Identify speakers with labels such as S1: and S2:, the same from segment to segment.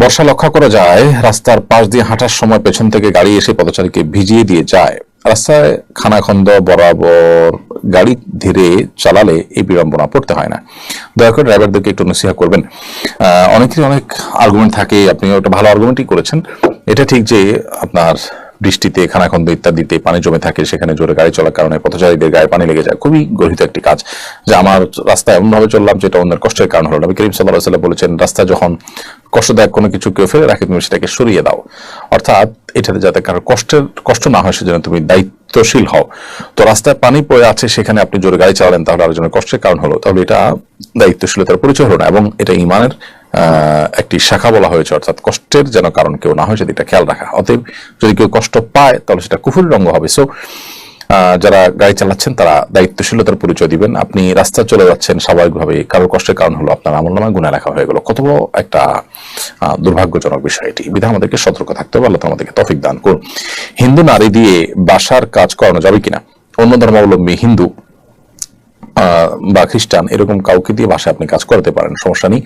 S1: বর্ষা লক্ষ্য করা যায়, রাস্তার পাশ দিয়ে হাঁটার সময় পেছন থেকে গাড়ি এসে পথচারীকে ভিজিয়ে দিয়ে যায়। রাস্তায় খানাখন্দ, বরাবর গাড়ি ধীরে চালালে এই বিড়ম্বনা পড়তে হয় না। দয়া করে ড্রাইভারদেরকে একটু নসিহা করবেন। অনেকের অনেকেরই অনেক আর্গুমেন্ট থাকে আপনি ওটা ভালো আর্গুমেন্টই করেছেন। এটা ঠিক যে আপনার বৃষ্টিতে, খানাখন্দ ইত্যাদিতে পানি জমে থাকে, সেখানে জোরে গাড়ি চলার কারণে পথচারীদের গায়ে পানি লেগে যায়। খুবই গর্হিত একটি কাজ, যে আমার রাস্তায় এমন ভাবে চললাম যেটা অন্যের কষ্টের কারণ হলো। নবী করিম সাল্লাহ সাল্লাম বলেছেন, রাস্তা যখন কষ্টদায়ক কোনো কিছু কেউ ফেলে রাখে, তুমি সেটাকে সরিয়ে দাও। অর্থাৎ এটাতে যাতে কারও কষ্টের, কষ্ট না হয়, সেজন্য তুমি দায়িত্বশীল হও। তো রাস্তায় পানি পড়ে আছে, সেখানে আপনি জোরে গাড়ি চালালেন, তাহলে আরেকজনের কষ্টের কারণ হলো। তাহলে এটা দায়িত্বশীলতার পরিচয় হলো না, এবং এটা ইমানের একটি শাখা বলা হয়েছে, অর্থাৎ কষ্টের যেন কারণ কেউ না হয়, সেদিকটা খেয়াল রাখা। অতএব যদি কেউ কষ্ট পায়, তাহলে সেটা কুফুরি রঙ্গ হবে। সো যারা গাড়ি চালাচ্ছেন, তারা দায়িত্বশীলতার পরিচয় দিবেন। আপনি রাস্তা চলে যাচ্ছেন, স্বাভাবিকভাবে কারোর কষ্টের কারণ হলো আপনার আমল নামা গুণা লেখা হয়ে গেল। কত বড় একটা দুর্ভাগ্যজনক বিষয় এটি। বিধা আমাদেরকে সতর্ক থাকতে হবে, আল্লাহ আমাদেরকে তফিক দান করুন। হিন্দু নারী দিয়ে বাসার কাজ করানো যাবে কিনা? অন্য ধর্মাবলম্বী হিন্দু বা খ্রিস্টান, এরকম কাউকে দিয়ে বাসায় আপনি কাজ করাতে পারেন, সমস্যা নেই।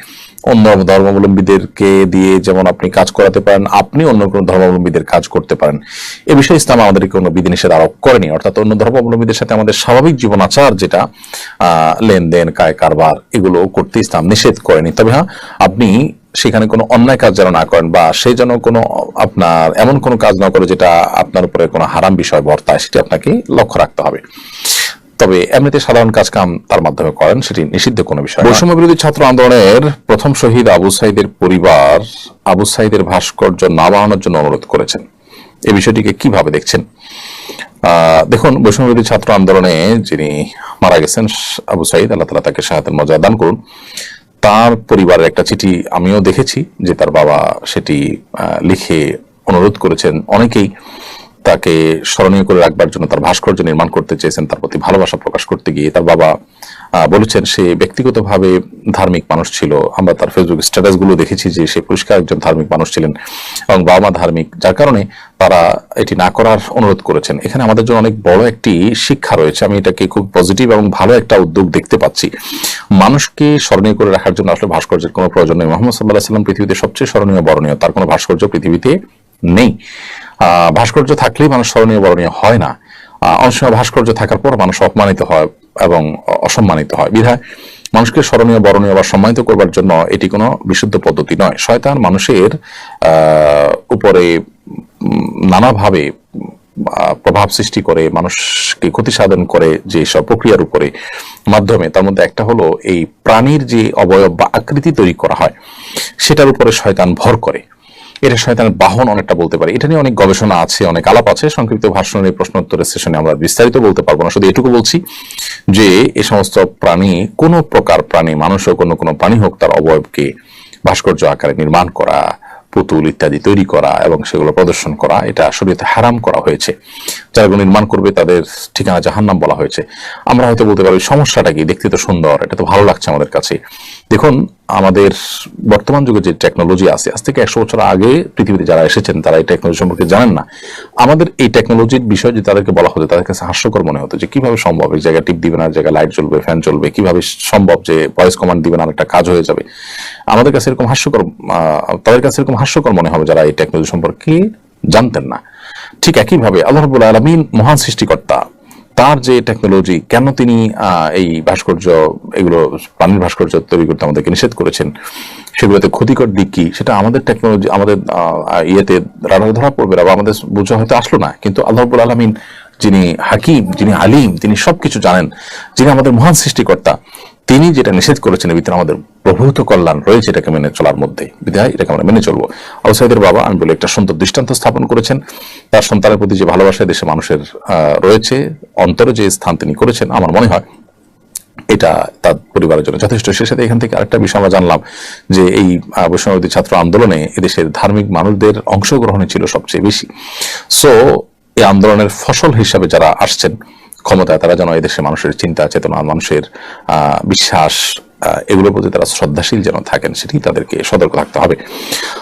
S1: অন্য ধর্মাবলম্বীদেরকে দিয়ে যেমন আপনি কাজ করাতে পারেন, আপনি অন্য কোনো ধর্মাবলম্বীদের কাজ করতে পারেন। এ বিষয়ে ইসলাম আমাদেরকে কোনো বিধিনিষেধ আরোপ করেনি, অর্থাৎ অন্য ধর্মাবলম্বীদের সাথে আমাদের স্বাভাবিক জীবন আচার যেটা লেনদেন, কায় কারবার, এগুলো করতে ইসলাম নিষেধ করেনি। তবে হ্যাঁ আপনি সেখানে কোনো অন্যায় কাজ যেন না করেন বা সে যেন কোনো আপনার এমন কোনো কাজ না করে যেটা আপনার উপরে কোনো হারাম বিষয় বর্তায়, সেটি আপনাকে লক্ষ্য রাখতে হবে। তবে এমনিতে সাধারণ কাজ কাম তার মাধ্যমে করেন, সেটি নিষিদ্ধ কোনো বিষয় বৈষম্য বিরোধী ছাত্র আন্দোলনের প্রথম শহীদ আবু সাইদের পরিবার আবু সাইদের ভাস্কর্য না বানানোর জন্য অনুরোধ করেছেন। এই বিষয়টিকে কীভাবে দেখছেন? দেখুন, বৈষম্য বিরোধী ছাত্র আন্দোলনে যিনি মারা গেছেন, আবু সাইদ, আল্লাহ তালা তাকে শাহাতের মর্যাদা দান করুন। তার পরিবারের একটা চিঠি আমিও দেখেছি, যে তার বাবা সেটি লিখে অনুরোধ করেছেন অনেকেই। তাকে স্মরণীয় করে রাখবার জন্য তার ভাস্কর্য নির্মাণ করতে চেয়েছেন, তার প্রতি ভালোবাসা প্রকাশ করতে গিয়ে তার বাবা বলেছেন সে ব্যক্তিগতভাবে ধার্মিক মানুষ ছিল। আমরা তার ফেসবুক স্ট্যাটাসগুলো দেখেছি যে সে পরিষ্কার একজন ধার্মিক মানুষ ছিলেন এবং বাবা মা ধার্মিক, যার কারণে তারা এটি না করার অনুরোধ করেছেন। এখানে আমাদের জন্য অনেক বড় একটি শিক্ষা রয়েছে। আমি এটাকে খুব পজিটিভ এবং ভালো একটা উদ্যোগ দেখতে পাচ্ছি। মানুষকে স্মরণীয় করে রাখার জন্য আসলে ভাস্কর্যের কোনো প্রয়োজন নেই। মোহাম্মদ সাল্লাহ সাল্লাম পৃথিবীতে সবচেয়ে স্মরণীয়, বরণীয়। তার কোনো ভাস্কর্য পৃথিবীতে নেই। ভাস্কর্য থাকলেই মানুষ স্মরণীয়, বরণীয় হয় না। অনেক সময় ভাস্কর্য থাকার পর মানুষ অপমানিত হয় এবং অসম্মানিত হয়। বিধায় মানুষকে স্মরণীয়, বরণীয় বা সম্মানিত করবার জন্য এটি কোনো বিশুদ্ধ পদ্ধতি নয়। শয়তান মানুষের উপরে নানাভাবে প্রভাব সৃষ্টি করে, মানুষকে ক্ষতি সাধন করে যে সব প্রক্রিয়ার উপরে মাধ্যমে। তার মধ্যে একটা হলো এই প্রাণীর যে অবয়ব বা আকৃতি তৈরি করা হয়, সেটার উপরে শয়তান ভর করে। এটা শয়তানের বাহন অনেকটা বলতে পারি। এটা নিয়ে অনেক গবেষণা আছে, অনেক আলাপ আছে। সংক্ষিপ্ত ভাষণ এই প্রশ্ন উত্তরের সেশনে আমরা বিস্তারিত বলতে পারব না। শুধু এটুকু বলছি যে, এ সমস্ত প্রাণী, কোন প্রকার প্রাণী, মানুষ হোক, অন্য কোনো প্রাণী হোক, তার অবয়বকে ভাস্কর্য আকারে নির্মাণ করা, পুতুল ইত্যাদি তৈরি করা এবং সেগুলো প্রদর্শন করা, এটা শরীয়তে হারাম করা হয়েছে। যারা এগুলো নির্মাণ করবে তাদের ঠিকানা জাহান্নাম বলা হয়েছে। আমরা হয়তো বলতে পারি, সমস্যাটা কি? দেখতে তো সুন্দর, এটা তো ভালো লাগছে আমাদের কাছে। দেখুন, আমাদের বর্তমান যুগে যে টেকনোলজি আছে, আজ থেকে একশো বছর আগে পৃথিবীতে যারা এসেছেন, তারা এই টেকনোলজি সম্পর্কে জানেন না। আমাদের এই টেকনোলজির বিষয় যদি তাদেরকে বলা হতো, তাদের কাছে হাস্যকর মনে হতো যে কীভাবে সম্ভব এক জায়গায় টিপ দিবেন আর জায়গায় লাইট জ্বলবে ফ্যান চলবে কীভাবে সম্ভব যে ভয়েস কমান্ড দিবে না একটা কাজ হয়ে যাবে। আমাদের কাছে এরকম হাস্যকর তাদের কাছে এরকম হাস্যকর মনে হবে যারা এই টেকনোলজি সম্পর্কে জানতেন না। ঠিক একইভাবে আল্লাহ রবুল আলমিন মহান সৃষ্টিকর্তা। তার যে টেকনোলজি কেন তিনি এই ভাস্কর্য, এগুলো, পানির ভাস্কর্য তৈরি করতে আমাদেরকে নিষেধ করেছেন? সেগুলোতে ক্ষতিকর দিক কি? সেটা আমাদের টেকনোলজি আমাদের ইয়েতে রাডার ধরা পড়বে বা আমাদের বোঝা হয়তো আসলো না। কিন্তু আল্লাহ রবুল আলমিন যিনি হাকিম, যিনি আলিম, তিনি সবকিছু জানেন। যিনি আমাদের মহান সৃষ্টিকর্তা। তিনি যেটা নিষেধ করেছেন ভিতরে আমাদের প্রভূত কল্যাণ রয়েছে, এটাকে মেনে চলার মধ্যে। বিধায় এটাকে আমরা মেনে চলবো। আউসাইদের বাবা, আমি বলে, একটা সুন্দর দৃষ্টান্ত স্থাপন করেছেন। তার সন্তানের প্রতি যে ভালোবাসা দেশে মানুষের রয়েছে, অন্তরে যে স্থান তিনি করেছেন, আমার মনে হয় এটা তার পরিবারের জন্য যথেষ্ট। সে সাথে এখান থেকে আরেকটা বিষয় আমরা জানলাম, যে এই বৈষ্ণবী ছাত্র আন্দোলনে এদেশের ধার্মিক মানুষদের অংশগ্রহণে ছিল সবচেয়ে বেশি। সো এই আন্দোলনের ফসল হিসাবে যারা আসছেন ক্ষমতায় তারা যেন এদেশে মানুষের চিন্তা, চেতনা, মানুষের বিশ্বাস এগুলোর প্রতি তারা শ্রদ্ধাশীল যেন থাকেন, সেটি তাদেরকে সতর্ক থাকতে হবে।